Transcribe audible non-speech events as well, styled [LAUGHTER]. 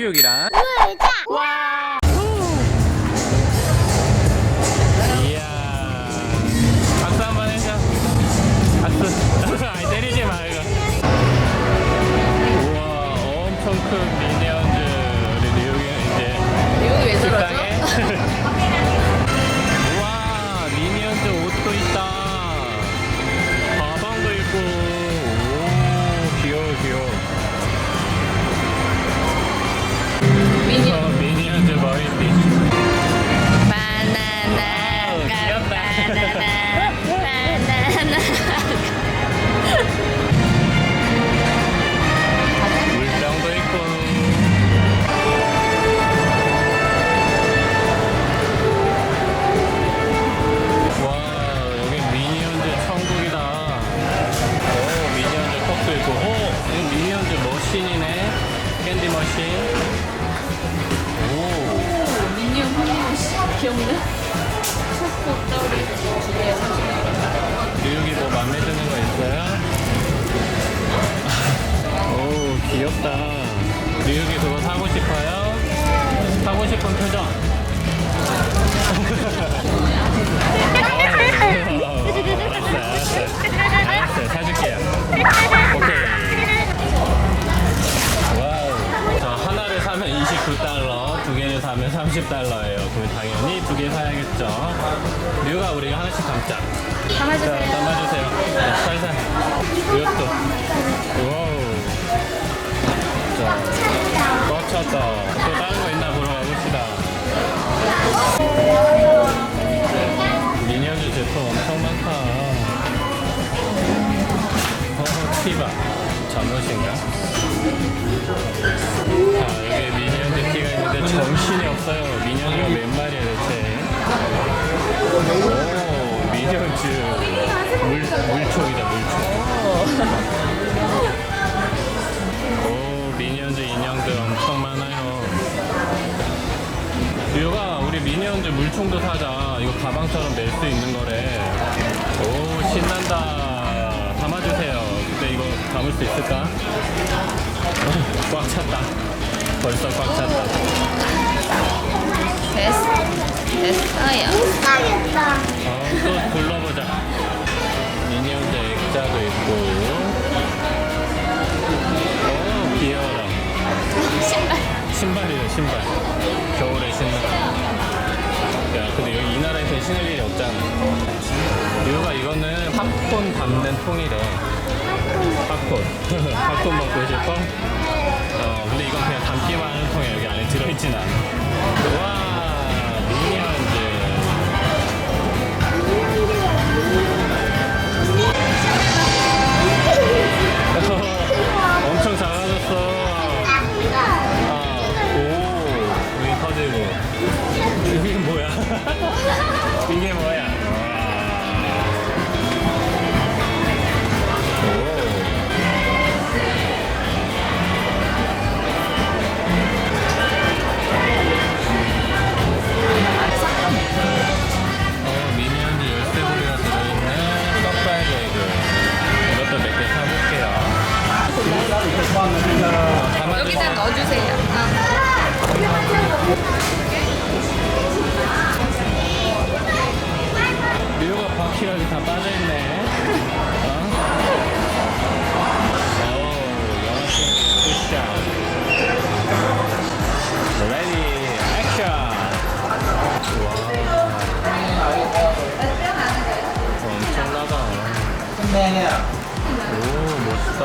교육이랑. 놀자. 이야. 박수 한번 해줘. 박수. [LAUGHS] 아니 때리지 마 이거. 우와 엄청 큰 미니언즈 우리 뉴욕이 이제 여기 왜 식당에. [LAUGHS] 우와 미니언즈 옷도 있다. 가방도 있고. 오 귀여워 귀여워 뉴욕이 뭐 맘에 드는 거 있어요? 오 귀엽다. 뉴욕이 그거 사고 싶어요? 사고 싶은 표정. 알았어요 알았어요. 알았어요. 사줄게요. 오케이. 와우. 자 하나를 사면 29달러 두 개를 사면 30달러예요 그럼 당연히 두 개 사야겠죠 뉴욕아 우리 하나씩 감자 자, 담아주세요 담아주세요. 네, 살살. 이것도. 와우. 자, 꽉 찼다. 또 다른 거 있나 보러 가봅시다. 미니언즈 제품 엄청 많다. 어, 티바. 잠옷인가? 자, 여기 미니언즈 티가 있는데 정신이 없어요. 미니언즈가 몇 마리야, 대체. 오, 미니언즈. 물, 물총이다, 물총. 오, 미니언즈 인형들 엄청 많아요. 유가 우리 미니언즈 물총도 사자. 이거 가방처럼 낼수 있는 거래. 오, 신난다. 담을 수 있을까? 꽉 찼다. 벌써 꽉 찼다. 됐, 됐어요. 어, 또 둘러보자. 미니언즈 액자도 있고. 오, 귀여워라. 신발 신발이에요, 신발. 겨울에 신는. 야, 근데 여기 이 나라에서 신을 일이 없잖아. 이유가 이거는 팝콘 담는 통이래. 팝콘. [LAUGHS] 팝콘 먹고 싶어? 어, 근데 이건 그냥 담기만 하는 통이야. 여기 안에 들어있진 않아. 와, 미니언즈. [LAUGHS] 엄청 작아졌어. 아, 오, 여기 터지고. [LAUGHS] 이게 뭐야? 류가 여기 다 빠져있네. 어? 오, 영화식 굿샷. 레디, 액션! 와. 엄청나다. 오, 멋있다.